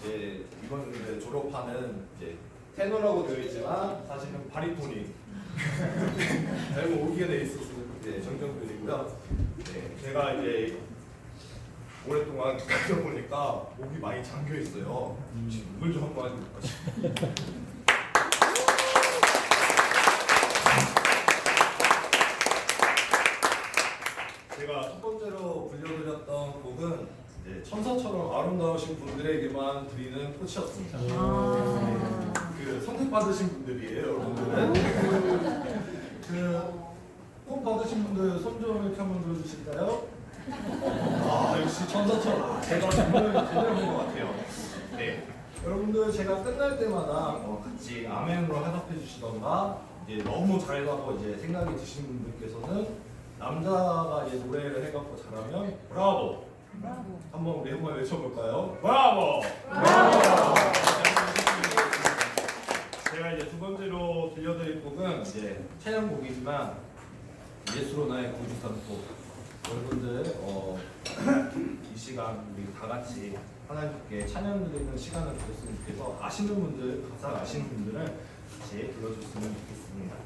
이제 이번 이제 졸업하는 이제 테너라고 되어 있지만 사실은 바리톤이 잘못 오게 돼 있어서 이제 정정들이고요. 네, 제가 이제 오랫동안 기다려 보니까 목이 많이 잠겨 있어요. 지금 물좀 한번 해볼까요? 제가 첫 번째로 불려드렸던 곡은 이제 천사처럼 아름다우신 분들에게만 드리는 꽃이었습니다. 그 선택받으신 분들이에요, 여러분들은. 그꽃 받으신 분들 손 좀 이렇게 한번 들어주실까요? 아 역시 천사처럼 제가 정말 제대로 본것 같아요. 네. 여러분들 제가 끝날 때마다 어, 같이 아멘으로 해답해 주시던가 이제 너무 잘하고 이제 생각이 드신 분들께서는 남자가 이제 노래를 해갖고 잘하면 브라보 한번 우리 한번 외쳐볼까요? 브라보! 제가 이제 두 번째로 들려드릴 곡은 이제 찬양곡이지만 예수로 나의 구주 산곡 여러분들 어, 이 시간 우리 다 같이 하나님께 찬양 드리는 시간을 가졌으면 좋겠어 아시는 분들 가사 아시는 분들은 같이 불러줬으면 좋겠습니다.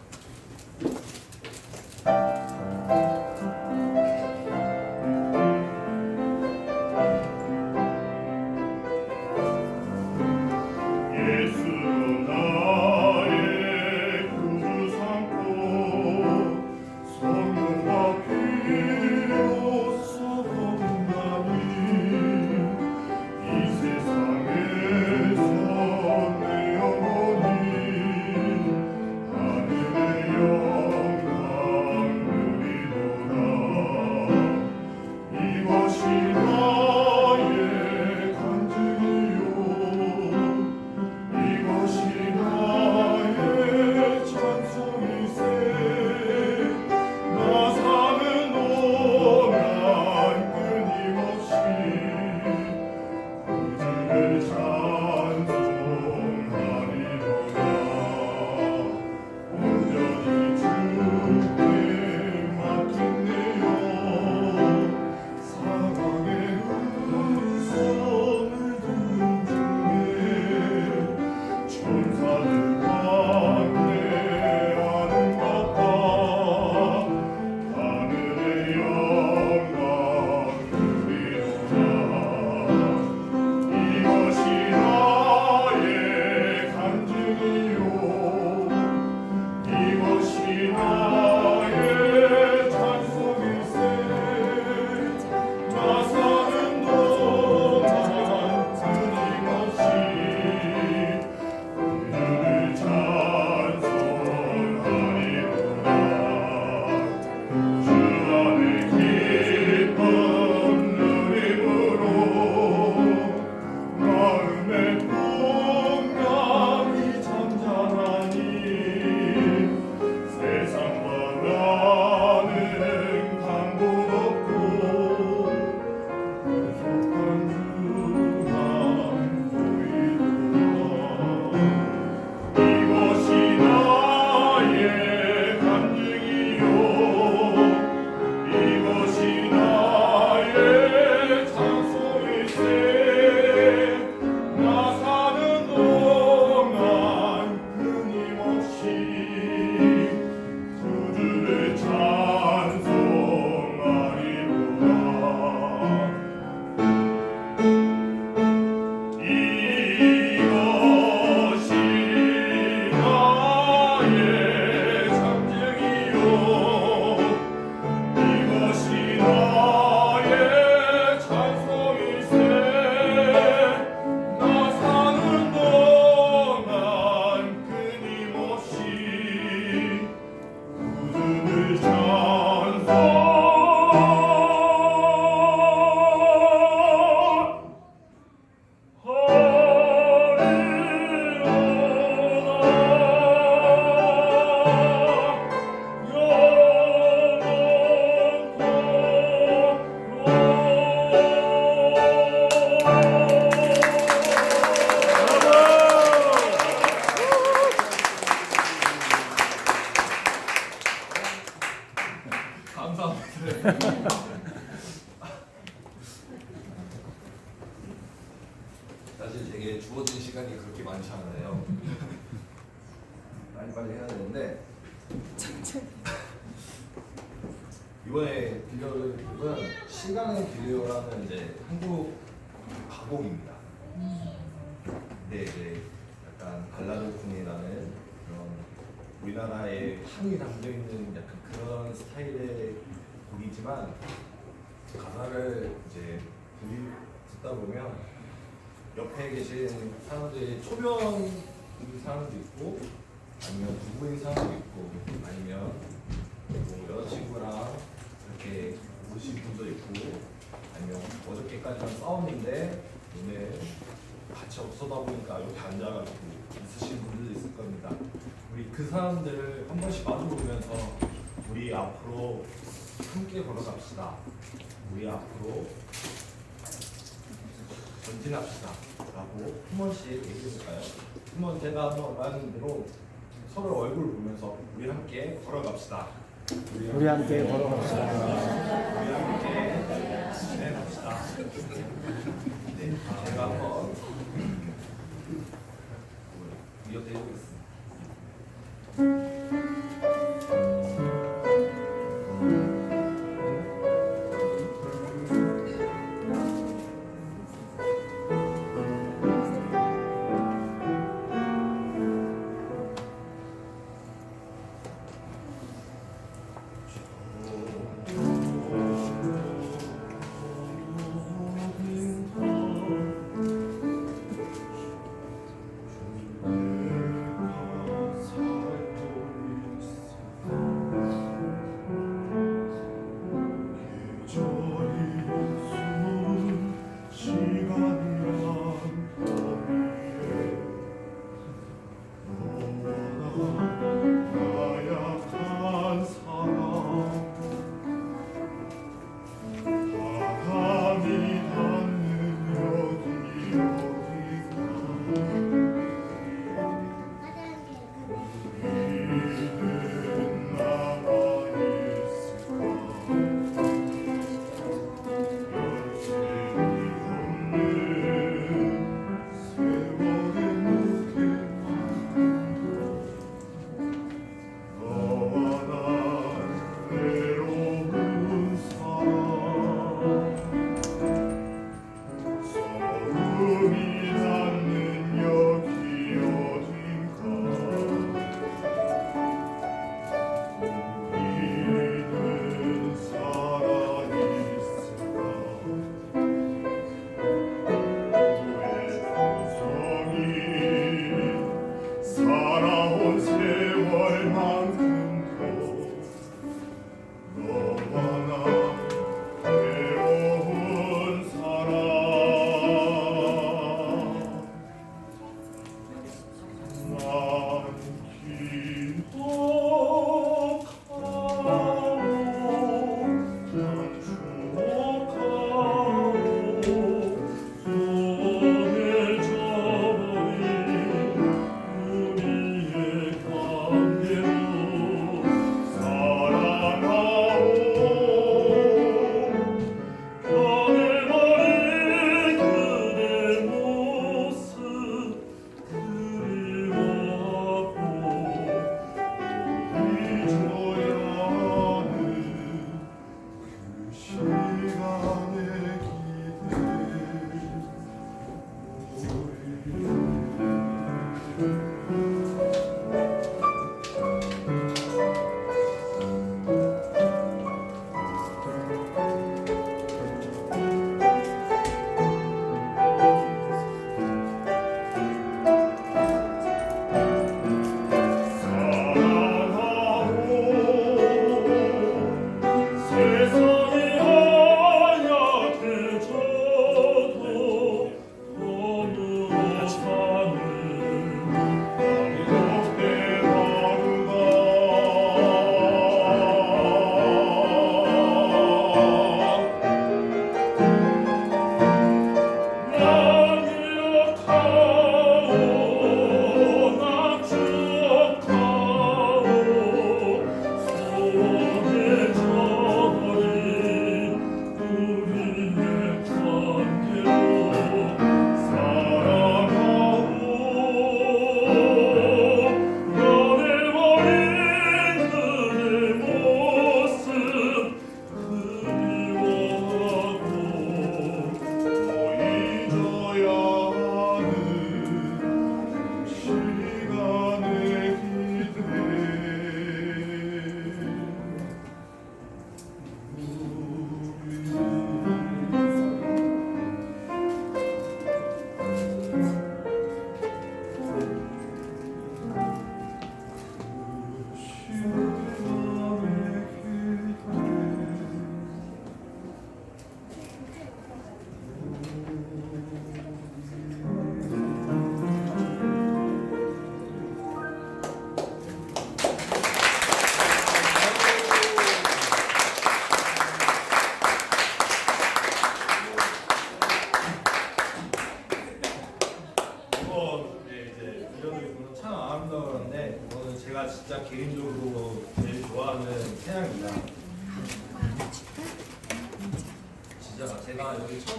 싸웠는데 오늘 같이 없어다 보니까 여기 앉아가지고 있으신 분들도 있을 겁니다. 우리 그 사람들을 한 번씩 마주보면서 우리 앞으로 함께 걸어갑시다. 우리 앞으로 전진합시다. 라고 한 번씩 얘기해볼까요? 한번 제가 한번 말하는 대로 서로 얼굴 보면서 우리 함께 걸어갑시다. 우리 함께 걸어갑시다. 네, 제가 한번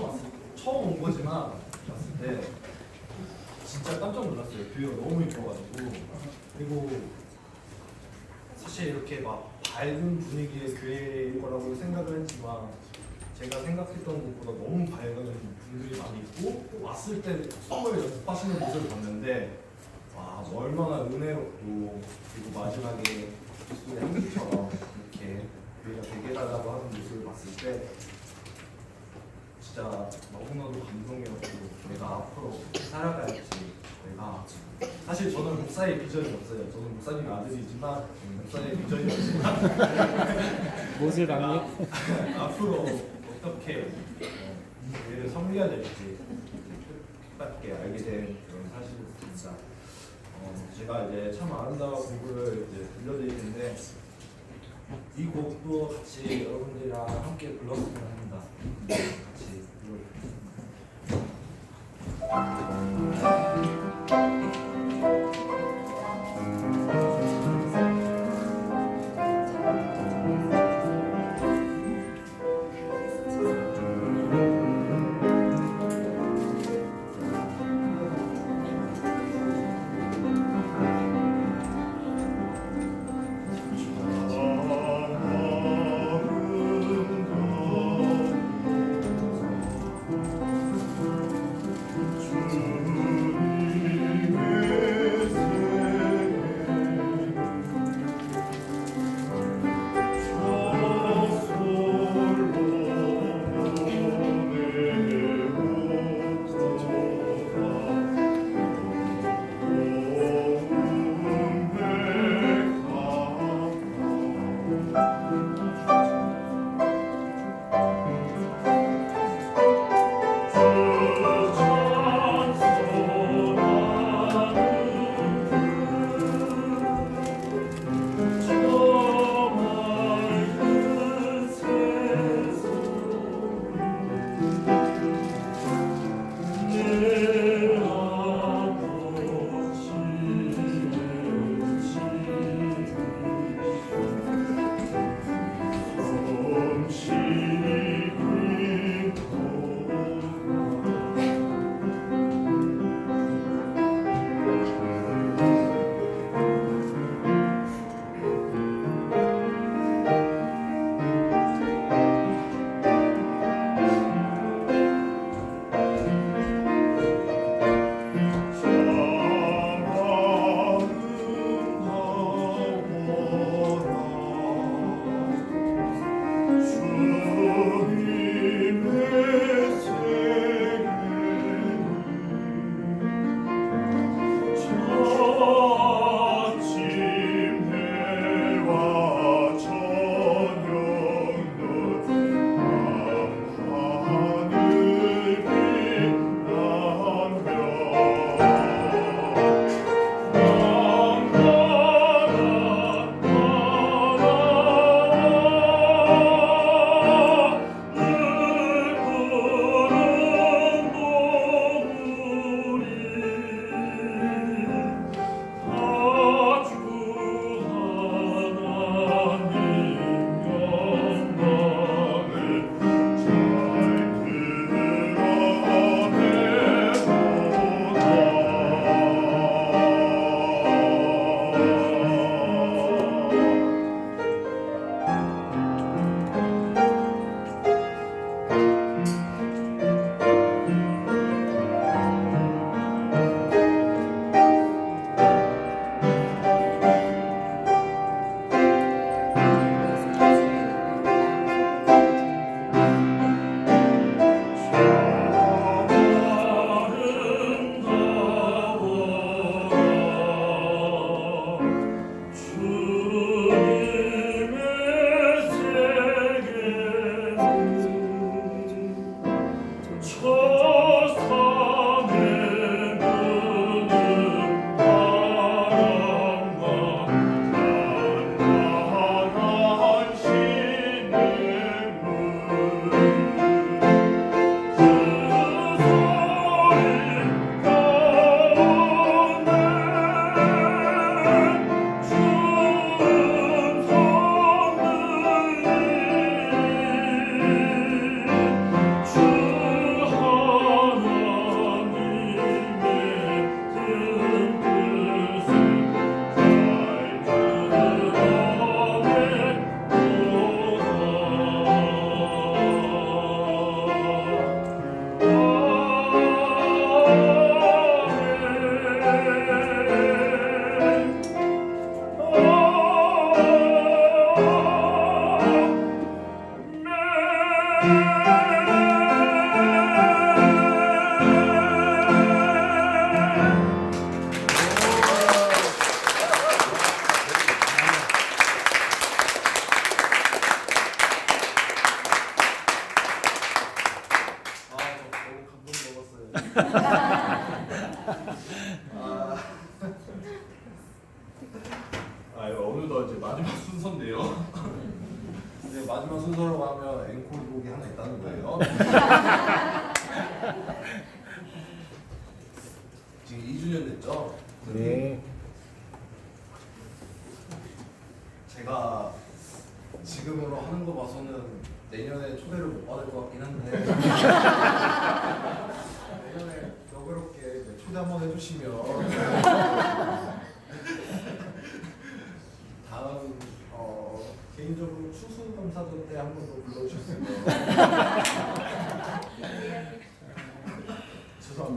처음 처음 온 거지만 왔을 때 진짜 깜짝 놀랐어요. 뷰가 너무 이뻐가지고 그리고 사실 이렇게 막 밝은 분위기의 교회일 거라고 생각을 했지만 제가 생각했던 것보다 너무 밝은 분들이 많이 있고 또 왔을 때 수업을 연습하시는 모습을 봤는데 와 얼마나 은혜롭고 그리고 마지막에 예수의 향기처럼 이렇게 교회가 되게 달라고 하는 모습을 봤을 때 진짜 너무나도 감동이었고 내가 앞으로 어떻게 살아가야지 내가 사실 저는 목사의 비전이 없어요. 저는 목사님의 아들이지만 목사의 비전이 없지만 못을 내가 박니? 앞으로 어떻게 어, 얘를 섬겨야 될지 뜻밖에 알게 된 그런 사실입니다. 어, 제가 이제 참 아름다운 곡을 이제 들려드릴 텐데 이 곡도 같이 여러분들이랑 함께 불렀으면 합니다. 같이 불러주세요. 아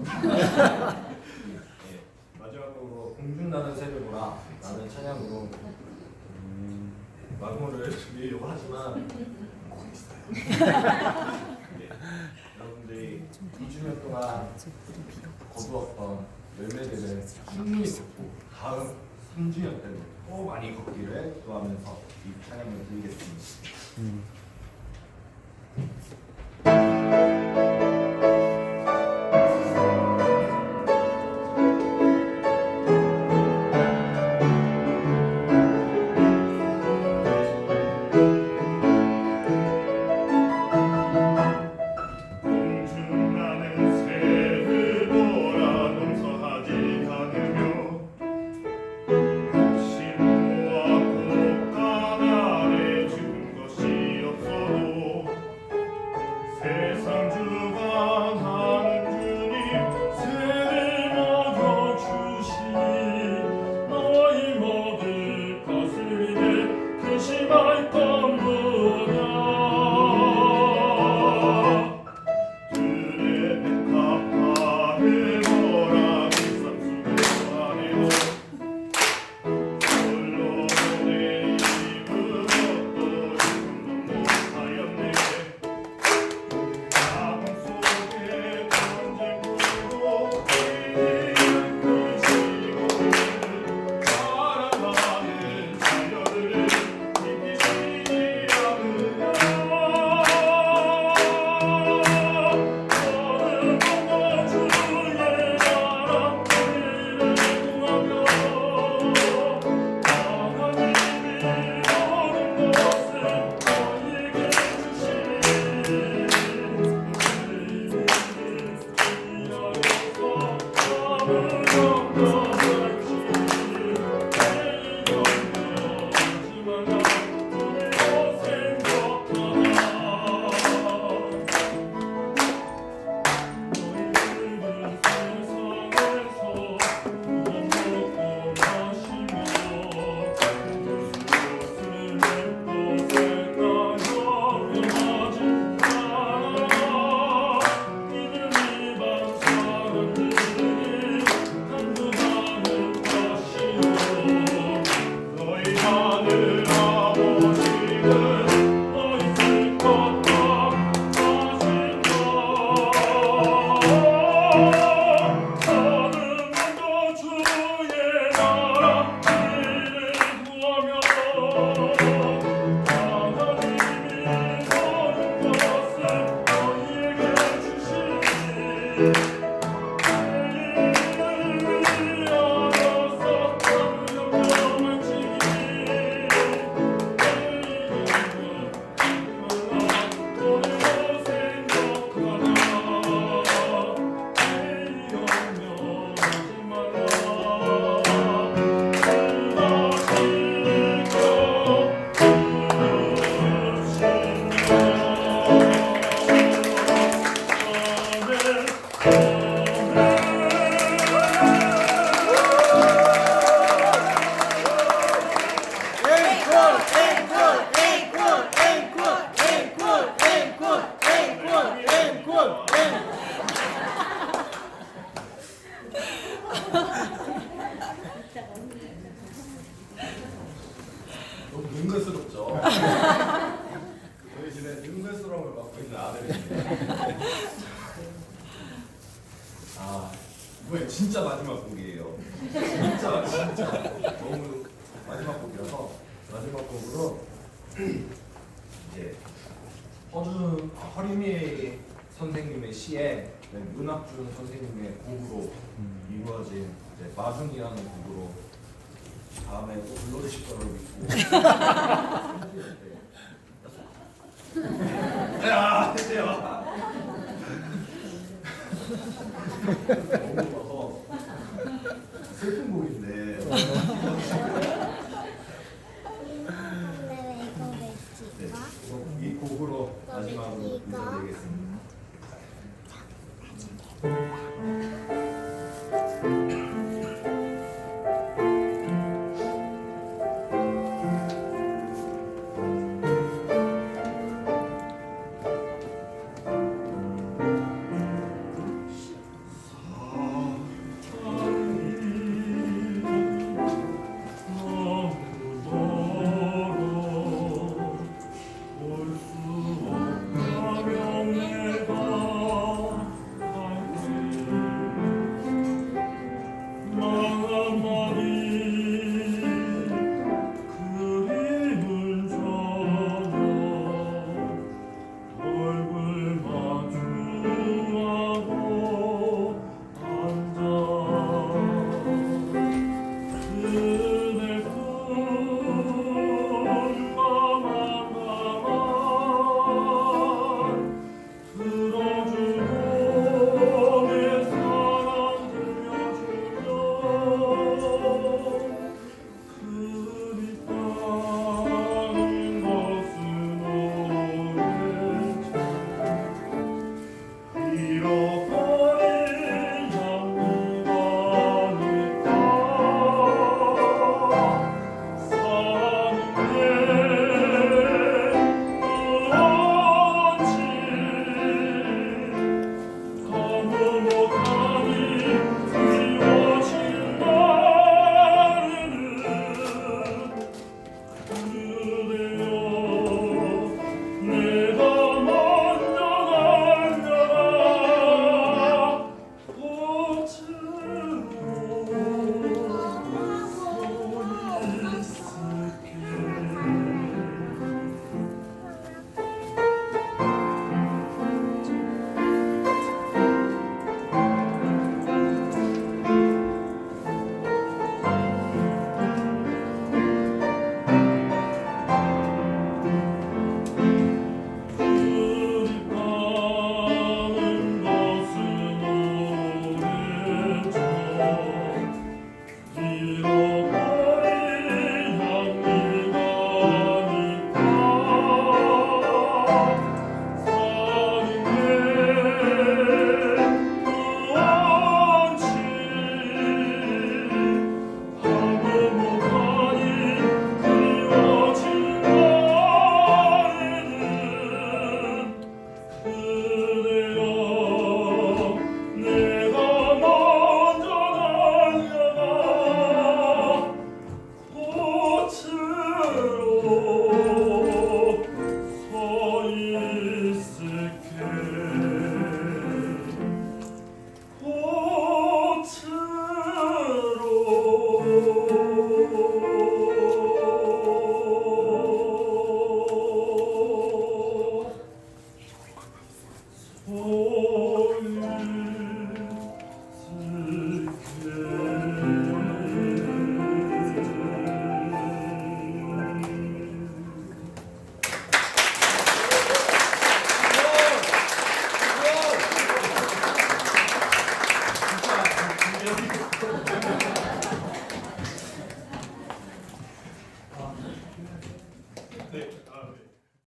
예, 마지막으로 공중 나는 새를 보라 나는 찬양으로 음, 마무리를 준비려고 하지만 예, 여러분들이 2주년 동안 거두었던 열매들을 충분히 듣고 다음 3주년 때는 더 많이 걷기를 기도하면서 이 찬양을 드리겠습니다. 음. 성경이라는 공부로 다음에 또 불러주실 거를 믿고. 야 됐대요. 슬픈 곡인데. 네, 이 곡으로 마지막으로 인사드리겠습니다.